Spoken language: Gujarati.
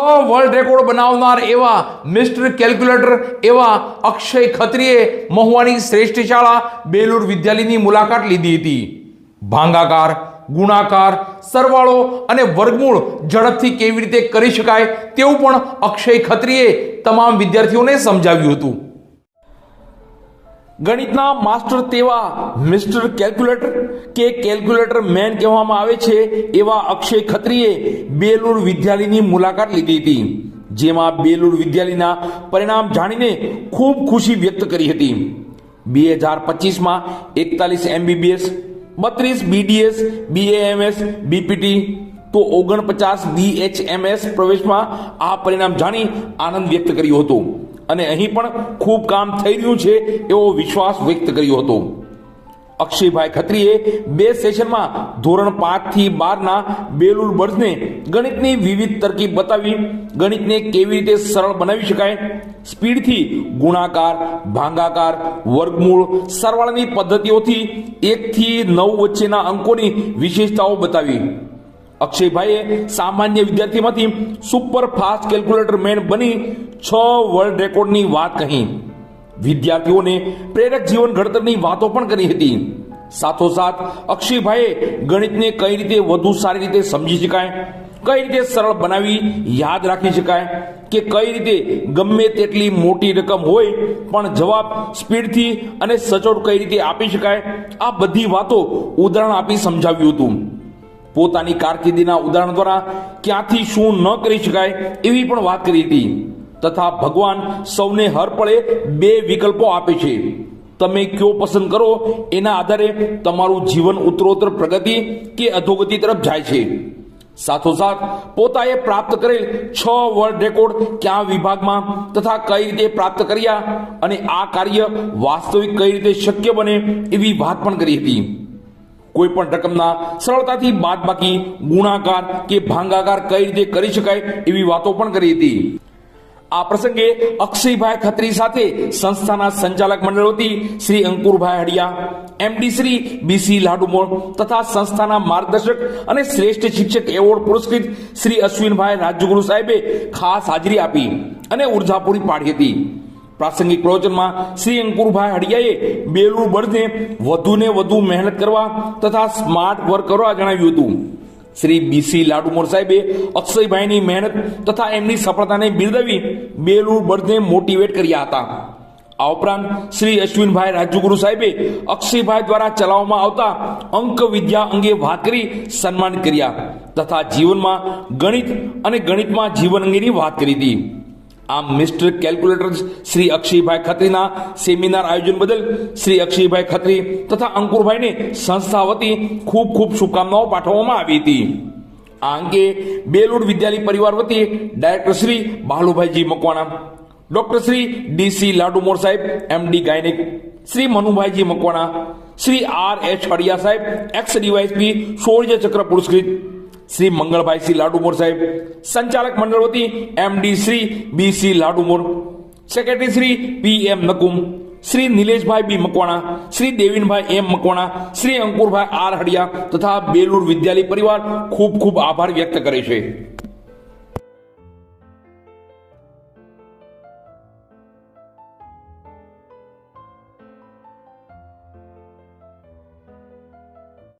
વર્લ્ડ રેકોર્ડ બનાવનાર એવા મિસ્ટર કેલ્ક્યુલેટર એવા અક્ષય ખત્રીએ મહુવાની શ્રેષ્ઠ શાળા બેલુર વિદ્યાલયની મુલાકાત લીધી હતી. ભાંગાકાર, ગુણાકાર, સરવાળો અને વર્ગમૂળ ઝડપથી કેવી રીતે કરી શકાય તેવું પણ અક્ષય ખત્રીએ તમામ વિદ્યાર્થીઓને સમજાવ્યું હતું. ગણિતના માસ્ટર તેવા મિસ્ટર કેલ્ક્યુલેટર કે કેલ્ક્યુલેટર મેન કહેવામાં આવે છે એવા અક્ષય ખત્રીએ બેલુર વિદ્યાલયની મુલાકાત લીધી હતી, જેમાં બેલુર વિદ્યાલયના પરિણામ જાણીને ખૂબ ખુશી વ્યક્ત કરી હતી. બે હજાર પચીસમાં એકતાલીસ એમબીબીએસ, બત્રીસ બીડીએસ, બીએએમએસ, બીપીટી, તો ઓગણપચાસ બીએચએમએસ પ્રવેશમાં આ પરિણામ જાણી આનંદ વ્યક્ત કર્યો હતો. અને અહીં પણ ખૂબ કામ થઈ રહ્યું છે એવો વિશ્વાસ વ્યક્ત કર્યો હતો. અક્ષયભાઈ ખત્રીએ બે સેશનમાં ધોરણ પાંચથી બારના બેલુર બર્ડ્સને ગણિતની વિવિધ તરકીબ બતાવી. ગણિતને કેવી રીતે સરળ બનાવી શકાય? સ્પીડથી ગુણાકાર, ભાંગાકાર, વર્ગમૂળ, સરવાળાની પદ્ધતિઓથી એકથી નવ વચ્ચેના અંકોની વિશેષતાઓ બતાવી. અક્ષયભાઈએ સામાન્ય વિદ્યાર્થીમાંથી સુપર ફાસ્ટ કેલ્ક્યુલેટર મેન બની છ વર્લ્ડ રેકોર્ડની વાત કહી. વિદ્યાર્થીઓને પ્રેરક જીવન ઘડતરની વાતો પણ કરી હતી. સાથોસાથ અક્ષયભાઈએ ગણિતને કઈ રીતે વધુ સારી રીતે સમજી શકાય, કઈ રીતે સરળ બનાવી યાદ રાખી શકાય કે કઈ રીતે ગમે તેટલી મોટી રકમ હોય પણ જવાબ સ્પીડથી અને સચોટ કઈ રીતે આપી શકાય, આ બધી વાતો ઉદાહરણ આપી સમજાવ્યું હતું. પોતાની કારકિર્દીના ઉદાહરણ દ્વારા ક્યાંથી શું ન કરી શકાય એવી પણ વાત કરી હતી. તથા ભગવાન સૌને હર પળે બે વિકલ્પો આપે છે. તમે કયો પસંદ કરો એના આધારે તમારું જીવન ઉત્તરોત્તર પ્રગતિ કે અધોગતિ તરફ જાય છે. સાથોસાથ પોતાએ પ્રાપ્ત કરેલ છ વર્લ્ડ રેકોર્ડ કયા વિભાગમાં તથા કઈ રીતે પ્રાપ્ત કર્યા અને આ કાર્ય વાસ્તવિક કઈ રીતે શક્ય બને એવી વાત પણ કરી હતી. કોઈ પણ રકમના સરળતાથી બાદબાકી, ગુણાકાર કે ભાંગાકાર કઈ રીતે કરી શકાય એવી વાતો પણ કરી હતી. આ પ્રસંગે અક્ષયભાઈ ખત્રી સાથે સંસ્થાના સંચાલક મંડળ વતી શ્રી અંકુરભાઈ હડિયા, એમડી શ્રી બીસી લાડુમોળ તથા સંસ્થાના માર્ગદર્શક અને શ્રેષ્ઠ શિક્ષક એવોર્ડ પુરસ્કૃત શ્રી અશ્વિનભાઈ રાજગુરુ સાહેબે ખાસ હાજરી આપી અને ઊર્જા પૂરી પાડી હતી. પ્રાસંગિક પ્રવચનમાં શ્રી અંકુરભાઈ હડિયાએ બેલુ બળને વધુને વધુ મહેનત કરવા તથા સ્માર્ટ વર્ક કરવા જણાવ્યું હતું. શ્રી બીસી લાડુમોર સાહેબે અક્ષયભાઈની મહેનત તથા એમની સફળતાને બિરદાવી બેલુ બળને મોટિવેટ કર્યા હતા. આ ઉપરાંત શ્રી અશ્વિનભાઈ રાજુગુરુ સાહેબે અક્ષયભાઈ દ્વારા ચલાવવામાં આવતા અંક વિદ્યા અંગે વાત કરી સન્માનિત કર્યા તથા જીવનમાં ગણિત અને ગણિતમાં જીવન અંગેની વાત કરી હતી. આમ મિસ્ટર કેલ્ક્યુલેટર શ્રી અક્ષયભાઈ ખત્રીના સેમિનાર આયોજન બદલ શ્રી અક્ષયભાઈ ખત્રી તથા અંકુરભાઈને સંસ્થા વતી ખૂબ ખૂબ શુભકામનાઓ પાઠવવામાં આવી હતી. આ અંગે બેલુડ વિદ્યાલય પરિવાર વતી director Shri Balubhaiji Makwana, doctor Shri DC Ladumor સાહેબ, MD gynaec, Shri Manubhaiji Makwana, Shri R H Hadiya સાહેબ, એક્સ ડીવાયસપી શૌર્ય ચક્ર પુરસ્કૃત શ્રી મંગળભાઈ સિંહ લાડુમોર સાહેબ, સંચાલક મંડળ વતી MD Shri B C Ladumor secretary Shri P M Nakum, Shri Nileshbhai B Makwana, Shri Devinbhai M Makwana, Shri Ankurbhai R Hadiya તથા બેલુર વિદ્યાલય પરિવાર ખૂબ ખૂબ આભાર વ્યક્ત કરે છે.